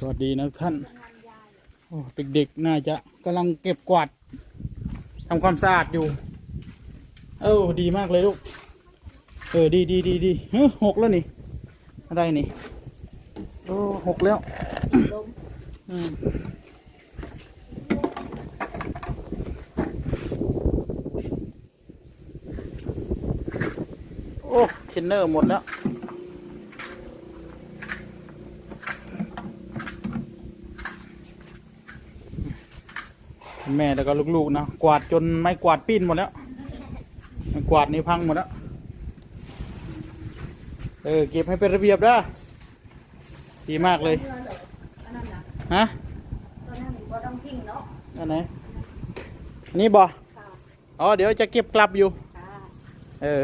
สวัสดีนะท่านโอ้เด็กๆน่าจะกำลังเก็บกวาดทำความสะอาดอยู่ เออดีมากเลยลูก เออดีดีดีดีเฮ้หกแล้วนี่ อะไรนี่โอ้หกแล้วอืมโอ้เทนเนอร์หมดแล้ว แม่แล้วก็ลูกๆนะกวาดจนไม้กวาดปิ้นหมดแล้วกวาดนี่พังหมดแล้วเออเก็บให้เป็นระเบียบนะดีมากเลยฮะตอนนั้นบ่ต้องทิ้งเนาะอันไหนอันนี้บ่อ๋อเดี๋ยวจะเก็บกลับอยู่เออ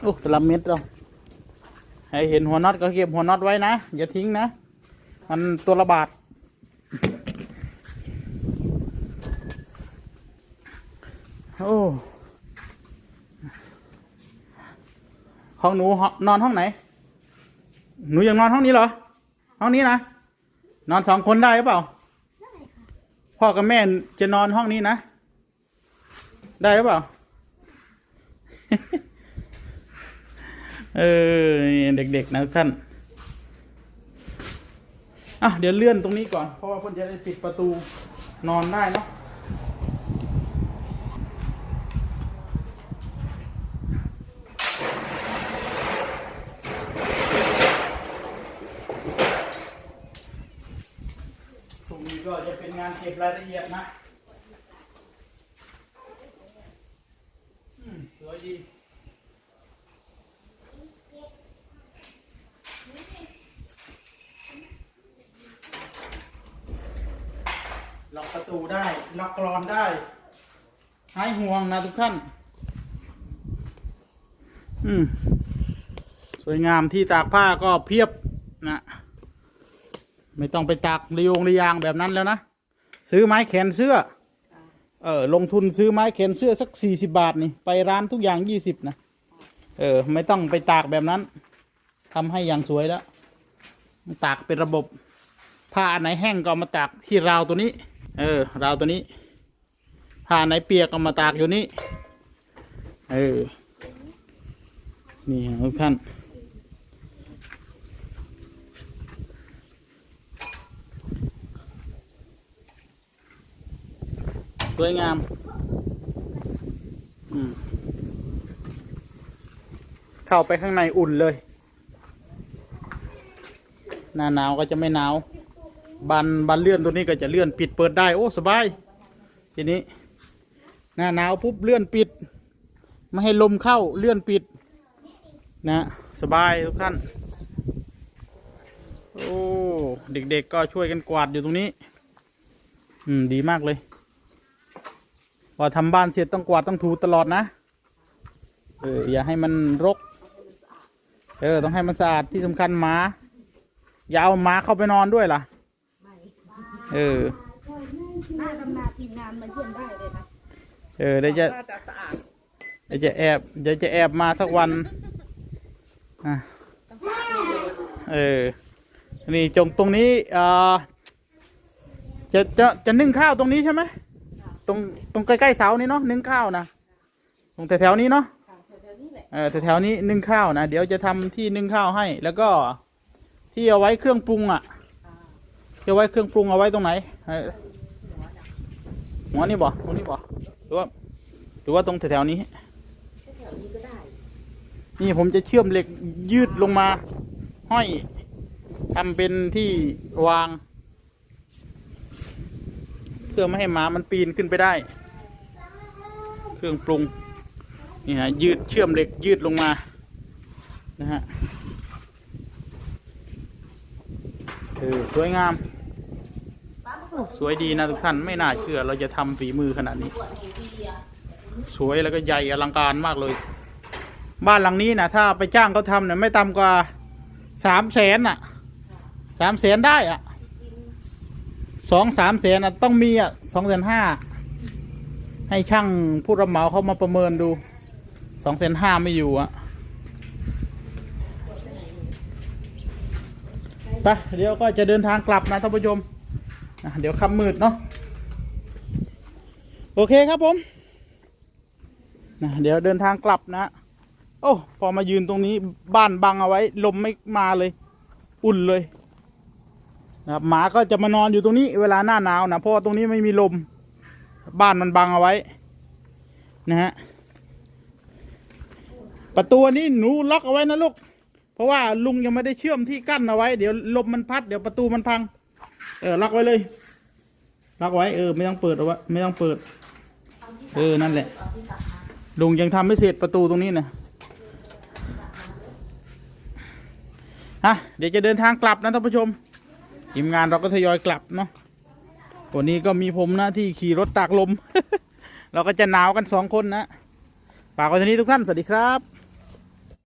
โอ้ตละเม็ดเราให้เห็นหัวน็อตก็เก็บหัวน็อตไว้นะ อย่าทิ้งนะ มันตัวละบาท โอ้ห้องหนูห้องนอนห้องไหน หนูยังนอนห้องนี้เหรอ ห้องนี้นะ นอนสองคนได้หรือเปล่า พ่อกับแม่จะนอนห้องนี้นะ ได้หรือเปล่า เออ เด็กๆนะท่าน อะ เดี๋ยวเลื่อนตรงนี้ก่อน เพราะว่าเพื่อนจะได้ปิดประตูนอนได้เนาะ ตรงนี้ก็จะเป็น งานเก็บรายละเอียดนะสวยดีล็อกประตูได้ ล็อกกรอนได้ หายห่วงนะทุกท่าน อืม สวยงามที่ตากผ้าก็เพียบนะ ไม่ต้องไปตากระยงระยางแบบนั้นแล้วนะ ซื้อไม้แขวนเสื้อ เออลงทุนซื้อไม้แขวนเสื้อสักสี่สิบาทนี่ไปร้านทุกอย่างยี่สิบนะ เออ ไม่ต้องไปตากแบบนั้นทำให้อย่างสวยแล้ว ตากเป็นระบบ ผ้าอันไหนแห้งก็เอามาตากที่ราวตัวนี้ เออ ราวตัวนี้ ผ้าอันไหนเปียกก็มาตากอยู่นี่เออ นี่ทุกท่าน วยงามอืมเข้าไปข้างในอุ่นเลย หน้าหนาวก็จะไม่หนาวบันบันเลื่อนตัวนี้ก็จะเลื่อนปิดเปิดได้ โอ้ สบาย ทีนี้ หน้าหนาวปุ๊บเลื่อนปิด ไม่ให้ลมเข้าเลื่อนปิด นะ สบายทุกท่าน โอ้ เด็กๆก็ช่วยกันกวาดอยู่ตรงนี้ อืม ดีมากเลย พอทำบ้านเสร็จต้องกวาดต้องถูตลอดนะ เอออย่าให้มันรก เออต้องให้มันสะอาดที่สำคัญหมาอย่าเอาหมาเข้าไปนอนด้วยล่ะไม่เออหน้าตำนาทีมงานมาเยี่ยมได้เลยนะเออเดี๋ยวจะน่าจะสะอาดเดี๋ยวจะแอบเดี๋ยวจะแอบมาสักวันอะต้องสะอาดเลยเออ นี่จงตรงนี้อ่าจะจะจะนึ่งข้าวตรงนี้ใช่ไหมต รงตรงใกล้ๆเสานี้เนาะนึ่งข้าวนะตรงแถวๆนี้เนาะค่ะแถวๆนี้แหละเออแถวๆนี้นึ่งข้าวนะเดี๋ยวจะทำที่นึ่งข้าวให้ แล้วก็ที่เอาไว้เครื่องปรุงอะอ่าจะไว้เครื่องปรุงเอาไว้ตรงไหนเออหัวนี่บ่ตรงนี้บ่หรือว่าหรือว่าตรงแถวๆนี้แถวๆนี้ก็ได้นี่ผมจะเชื่อมเหล็กยืดลงมา ห้อยทำเป็นที่วาง เพื่อไม่ให้หมามันปีนขึ้นไปได้ เครื่องปรุงนี่ฮะยืดเชื่อมเหล็กยืดลงมานะฮะเออสวยงามสวยดีนะทุกท่านไม่น่าเชื่อเราจะทำฝีมือขนาดนี้ สวยแล้วก็ใหญ่อลังการมากเลย บ้านหลังนี้นะถ้าไปจ้างเขาทำเนี่ยไม่ต่ำกว่าสามแสนอะสามแสนได้อะ สองสามแสนอะต้องมีอะสองแสนห้าให้ช่างผู้รับเหมาเขามาประเมินดูสองแสนห้าไม่อยู่อะไปเดี๋ยวก็จะเดินทางกลับนะท่านผู้ชมเดี๋ยวค่ำมืดเนาะโอเคครับผมนะเดี๋ยวเดินทางกลับนะ โอ้ พอมายืนตรงนี้บ้านบังเอาไว้ ลมไม่มาเลย อุ่นเลย นะครับหมาก็จะมานอนอยู่ตรงนี้เวลาหน้าหนาวนะเพราะว่าตรงนี้ไม่มีลมบ้านมันบังเอาไว้นะฮะประตูนี้หนูล็อกเอาไว้นะลูกเพราะว่าลุงยังไม่ได้เชื่อมที่กั้นเอาไว้ เดี๋ยวลมมันพัดเดี๋ยวประตูมันพัง เออล็อกไว้เลยล็อกไว้เออไม่ต้องเปิดเอาไว้ไม่ต้องเปิด เออนั่นแหละ ลุงยังทำไม่เสร็จประตูตรงนี้นะฮะเดี๋ยวจะเดินทางกลับนะท่านผู้ชม ทีมงานเราก็ทยอยกลับเนาะวันนี้ก็มีผมนะที่ขี่รถตากลม เราก็จะหนาวกันสองคนนะฝากไว้ที่นี้ทุกท่าน สวัสดีครับ